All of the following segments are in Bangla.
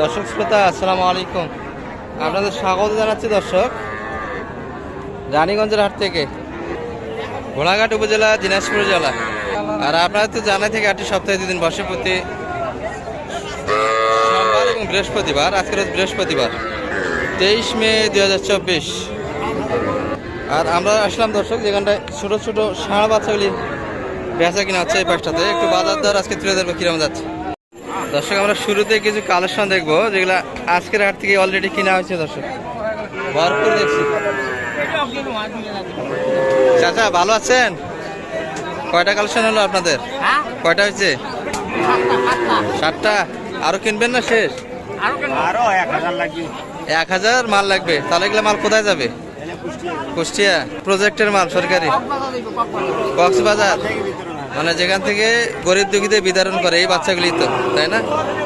দর্শক শ্রোতা, আসসালামু আলাইকুম। আপনাদের স্বাগত জানাচ্ছি দর্শক। রানীগঞ্জের হাট থেকে। ঘোড়াঘাট উপজেলা, দিনাজপুর জেলা। আর আপনারা তো জানা থেকে আটটি সপ্তাহে দুদিন প্রতি সোমবার এবং বৃহস্পতিবার আজকের বৃহস্পতিবার, তেইশ মে দুই হাজার চব্বিশ। আর আমরা আসলাম দর্শক যেখানটায় ছোটো ছোটো ষাঁড় বাচ্চাগুলি বেচা কিনা হচ্ছে এই পাশটাতে। একটু বাজার দর আজকে তুলে ধরবো, কীরকম যাচ্ছে। দর্শক আমরা শুরুতে কিছু কালেকশন দেখব যেগুলো আজকের হাট থেকে অলরেডি কিনা হয়েছে দর্শক। ভরপুর দেখছি। চাচা ভালো আছেন? কয়টা কালেকশন হলো আপনাদের? কয়টা হয়েছে? সাতটা। আরও কিনবেন না শেষ? আরও এক হাজার লাগবে। এক হাজার মাল লাগবে। তাহলে এগুলো মাল কোথায় যাবে? কুষ্টিয়া। প্রজেক্টের মাল সরকারি। কক্সবাজার। মানে যেখান থেকে গরিব দুঃখীদের বিতরণ করে এই বাচ্চাগুলি তো তাই না?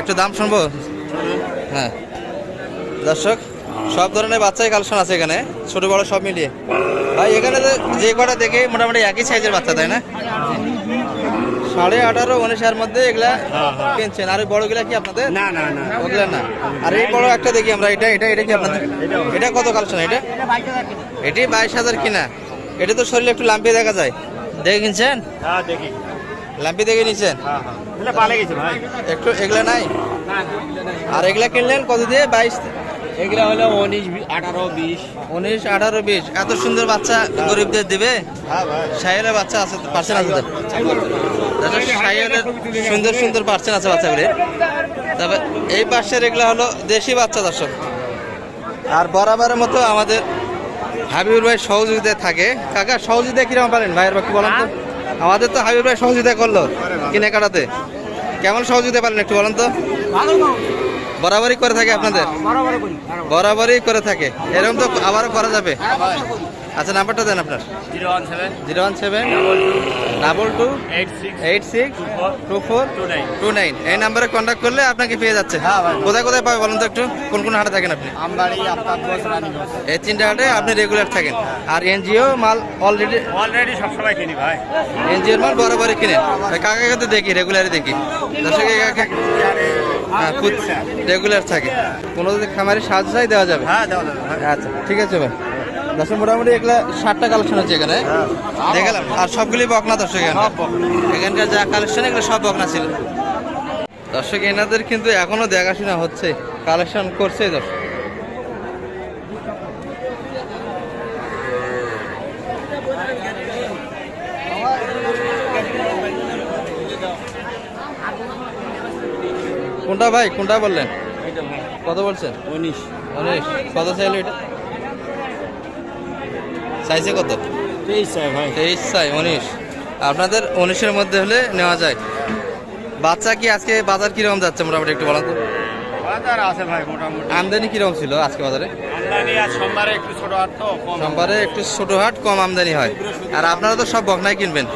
একটু দাম শুনব? হ্যাঁ। দর্শক সব ধরনের বাচ্চাই কালেকশন আছে এখানে ছোট বড় সব মিলিয়ে। ভাই এখানে তো যে কটা দেখে মোটামুটি একই সাইজের বাচ্চা তাই না? সাড়ে আঠারো উনিশের মধ্যে এগুলা কিনছেন। আর বড়গুলা কি আপনাদের? না না না। ওগুলা না। আর এই বড় একটা দেখি আমরা এটা এটা এটা কি আপনাদের? এটা কত কালেকশন এটা? এটি বাইশ হাজার কিনা। এটা তো শরীরে একটু লাম্পি দেখা যায়। দেখে কিনছেন? হ্যাঁ দেখি। লাম্পি দেখে নিচ্ছেন হ্যাঁ হ্যাঁ। একটু এগুলা নাই? আর এগুলা কিনলেন কত দিয়ে? বাইশ? এগুলা হলো উনিশ আঠারো বিশ। উনিশ আঠারো বিশ। এত সুন্দর বাচ্চা গরিবদের দিবে? হ্যাঁ সাইয়ের বাচ্চা আছে পার্সেন্ট আছে সাইয়েলের সুন্দর সুন্দর পার্সেন্ট আছে বাচ্চাগুলির। তবে এই পাশের এগুলো হলো দেশি বাচ্চা দর্শক। আর বরাবরের মতো আমাদের হাবিবুর ভাই সহযোগিতায় থাকে। কাকা সহযোগিতা কীরকম পারেন? ভাইয়ের বাকি বলেন তো। আমাদের তো হাবিবুর ভাই সহযোগিতা করল কিনে কাটাতে কেমন সহযোগিতা পারেন একটু বলেন তো? বরাবরই করে থাকে আপনাদের? বরাবরই করে থাকে। এরকম তো আবারও করা যাবে? আচ্ছা নাম্বারটা দেন আপনার। Zero one seven. Zero one seven. Double two. Eight six. Eight six two four. Two nine. এই নাম্বারে কন্ট্যাক্ট করলে আপনাকে পেয়ে যাচ্ছে। হ্যাঁ, কোথায় কোথায় পাবে বলুন তো একটু? কোন কোন হাটে থাকেন আপনি? এই তিনটা হাটে আপনি রেগুলার থাকেন। আর এনজিও মাল অলরেডি অলরেডি সবসময় কিনি ভাই। এনজিওর মাল বরাবরই কিনেন। ওই কাকা কিন্তু দেখি? রেগুলারই দেখি। দর্শক রেগুলার থাকে। কোনো যদি খামারে সাহায্য চাই দেওয়া যাবে। হ্যাঁ দেওয়া যাবে আচ্ছা ঠিক আছে ভাই। দর্শক মোটামুটি এগুলা ষাটটা কালেকশন হচ্ছে এখানে। দেখালাম। আর সবগুলি বকনা দর্শক এখানে। এখানকার যা কালেকশন এগুলো সব বকনা ছিল। দর্শক এনাদের কিন্তু এখনও দেখাশোনা হচ্ছে কালেকশন করছে দর্শক। কোনটা ভাই কোনটা বললেন? কত বলছেন? উনিশ। উনিশ। কত চাইলো এটা? চাইছে কত? তেইশ চাই ভাই। তেইশ চাই উনিশ। আপনাদের উনিশের মধ্যে হলে নেওয়া যায়। বাচ্চা কি আজকে বাজার কীরকম যাচ্ছে মোটামুটি একটু বলেন তো? বাজার আছে ভাই মোটামুটি। আমদানি কীরকম ছিল আজকে বাজারে? আমদানি আর সোমবারে একটু ছোট হাট তো কম। সোমবারে একটু ছোট হাট কম আমদানি হয়। আর আপনারা তো সব বকনাই কিনবেন।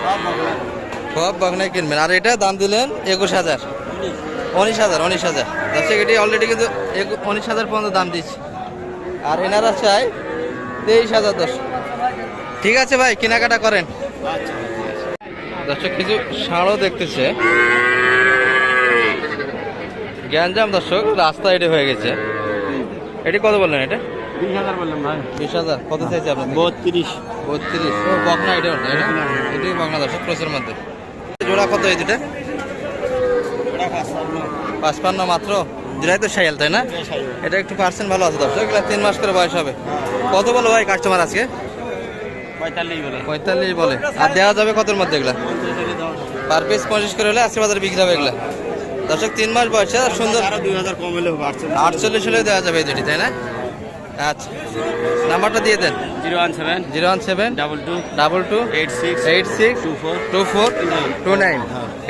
সব বকনাই। কিনবেন। আর এটা দাম দিলেন একুশ হাজার। উনিশ হাজার উনিশ হাজার। দর্শক এটি অলরেডি কিন্তু উনিশ হাজার পর্যন্ত দাম দিচ্ছে। আর এনারা চাই তেইশ হাজার দশ। ঠিক আছে ভাই কেনাকাটা করেন। আচ্ছা দর্শক কিছু ষাঁড়ও দেখতেছে। গ্যাঞ্জাম দর্শক রাস্তা এটি হয়ে গেছে। এটি কত বললেন এটা? বিশ হাজার বললাম ভাই। বিশ হাজার। কত চাইছে আপনার বত্রিশ। বত্রিশ। ও বকনা এটা এটি? বকনা দর্শক ক্রসের মধ্যে। জোড়া কত এই দুটা? পাঁচপান্ন মাত্র। দুটাই তো সাইল তাই না? এটা একটু পার্সেন্ট ভালো আছে দর্শক এগুলো তিন মাস করে বয়স হবে। কত বলো ভাই কাস্টমার আজকে? পঁয়তাল্লিশ বলে। আর দেওয়া যাবে কতর মধ্যে এগুলা? পার পিস পঁচিশ করে হলে আজকে বাজারে বিক্রি হবে এগুলা। দর্শক তিন মাস বয়সে আর সুন্দর আটচল্লিশ হলেও দেওয়া যাবে এই দুটি তাই না? আচ্ছা। নাম্বারটা দিয়ে দেন। Zero one seven zero one seven double two double two eight six eight six two four two four two nine.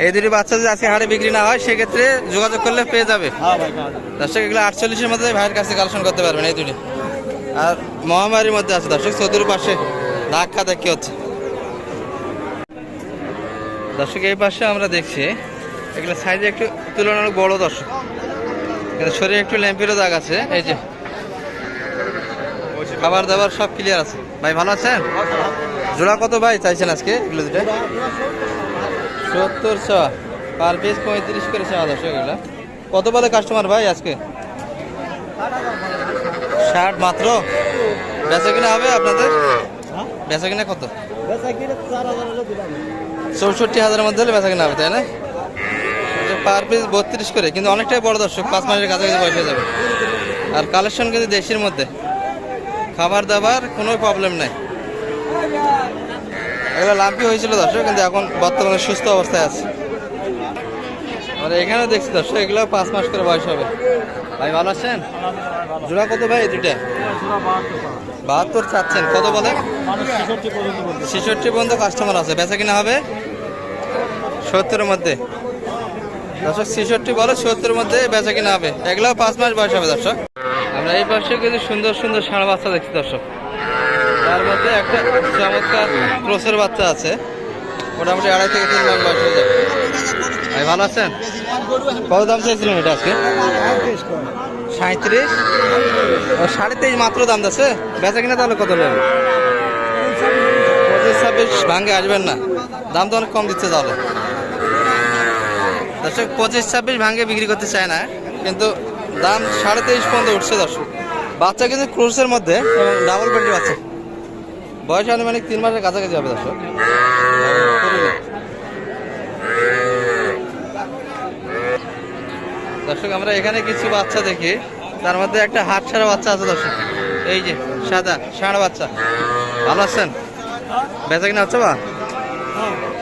এই দুটি বাচ্চা যদি আজকে হাটে বিক্রি না হয় সেক্ষেত্রে যোগাযোগ করলে পেয়ে যাবে। হ্যাঁ দর্শক এগুলো আটচল্লিশের মধ্যে ভাইয়ের কাছে কালেকশন করতে পারবেন এই দুটি। আর মহামারীর মধ্যে আছে দর্শক চতুর পাশে ধাক্কা ধাক্কি হচ্ছে। দর্শক, এই পাশে আমরা দেখছি, এগুলো সাইজে একটু তুলনামূলক বড় দর্শক। শরীরে একটু ল্যাম্পেরও দাগ আছে, এই যে। খাবার দাবার সব ক্লিয়ার আছে। ভাই, ভালো আছেন? জোড়া কত ভাই চাইছেন আজকে? এগুলো দুটো? সত্তর ছ। পার পিস পঁয়ত্রিশ করে চাওয়া দর্শক এগুলো। কত বলে কাস্টমার ভাই আজকে? ষাট মাত্র? বেচা কিনা হবে আপনাদের? বেচা কিনা কত? চৌষট্টি হাজারের মধ্যে হলে বেচা কিনা হবে তাই না? পার পিস বত্রিশ করে কিন্তু অনেকটাই বড় দর্শক পাঁচ মাসের কাছাকাছি বয়স হয়ে যাবে। আর কালেকশন কিন্তু দেশের মধ্যে। খাবার দাবার কোনো প্রবলেম নাই। এগুলো লাম্পি হয়েছিল দর্শক কিন্তু এখন বর্তমানে সুস্থ অবস্থায় আছে। আর এখানেও দেখছি দর্শক এগুলো পাঁচ মাস করে বয়স হবে। ভাই ভালো আছেন? জোড়া কত ভাই দুইটা? বাহাত্তর চাচ্ছেন। কত বলে? ছেষট্টি পর্যন্ত কাস্টমার আছে। বেচা কিনা হবে? সত্তরের মধ্যে। দর্শক, ছেষট্টি বলে, সত্তরের মধ্যে বেচা কিনা হবে। এগুলো পাঁচ মাস বয়স হবে, দর্শক। আমরা এই পাশে কিন্তু সুন্দর সুন্দর ষাঁড় বাচ্চা দেখছি, দর্শক। তার মধ্যে একটা চমৎকার ক্রোসের বাচ্চা আছে। মোটামুটি আড়াই থেকে তিন মাস বয়স হয়ে যাবে ভালো আছেন? কত দাম চাইছিলেন এটা আজকে? সাঁত্রিশ ও সাড়ে তেইশ মাত্র দাম যাচ্ছে বেচা কিনা তাহলে কত নেবে পঁচিশ, ছাব্বিশ, ভাঙ্গে আসবেন না। দাম তো অনেক কম দিচ্ছে তাহলে। দর্শক, পঁচিশ, ছাব্বিশ ভাঙ্গে বিক্রি করতে চায় না, কিন্তু দাম সাড়ে তেইশ পর্যন্ত উঠছে দর্শক। বাচ্চা কিন্তু ক্রুসের মধ্যে এবং ডাবল পেটির বাচ্চা। বয়স আনুমানিক তিন মাসের কাছাকাছি হবে দর্শক। দর্শক আমরা এখানে কিছু বাচ্চা দেখি। তার মধ্যে একটা হাত ছাড়া বাচ্চা আছে দর্শক। এই যে সাদা ষাঁড় বাচ্চা। ভালো আছেন? বেচা কিনা হচ্ছে বা?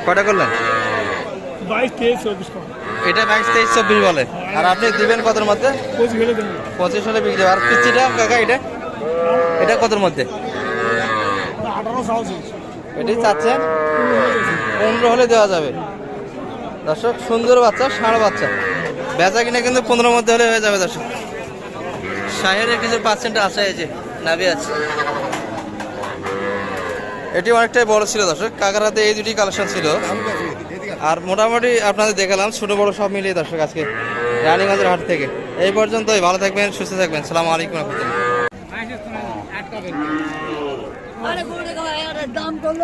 কটা করলেন? এটা বাইশ তেইশ চব্বিশ বলে। আর আপনি দিবেন কতর মধ্যে? পঁচিশ হলে বিক্রি। আর পিচিটা কাকা এটা? এটা কতর মধ্যে? এটাই চাচ্ছেন? পনেরো হলে দেওয়া যাবে। দর্শক সুন্দর বাচ্চা ষাঁড় বাচ্চা। বেচা কিনা কিন্তু পনেরোর মধ্যে হলে হয়ে যাবে দর্শক। শাহের কিছু পার্সেন্ট আছে, এই যে নাবি আছে। এটি অনেকটাই বড় ছিল দর্শক। কাকার হাতে এই দুটি কালেকশন ছিল। আর মোটামুটি আপনাদের দেখালাম, ছোট বড় সব মিলিয়ে দর্শক আজকে রানীগঞ্জের হাট থেকে। এই পর্যন্তই, ভালো থাকবেন, সুস্থ থাকবেন। সালাম আলাইকুম রহমতুল্লাহ। দাম করল?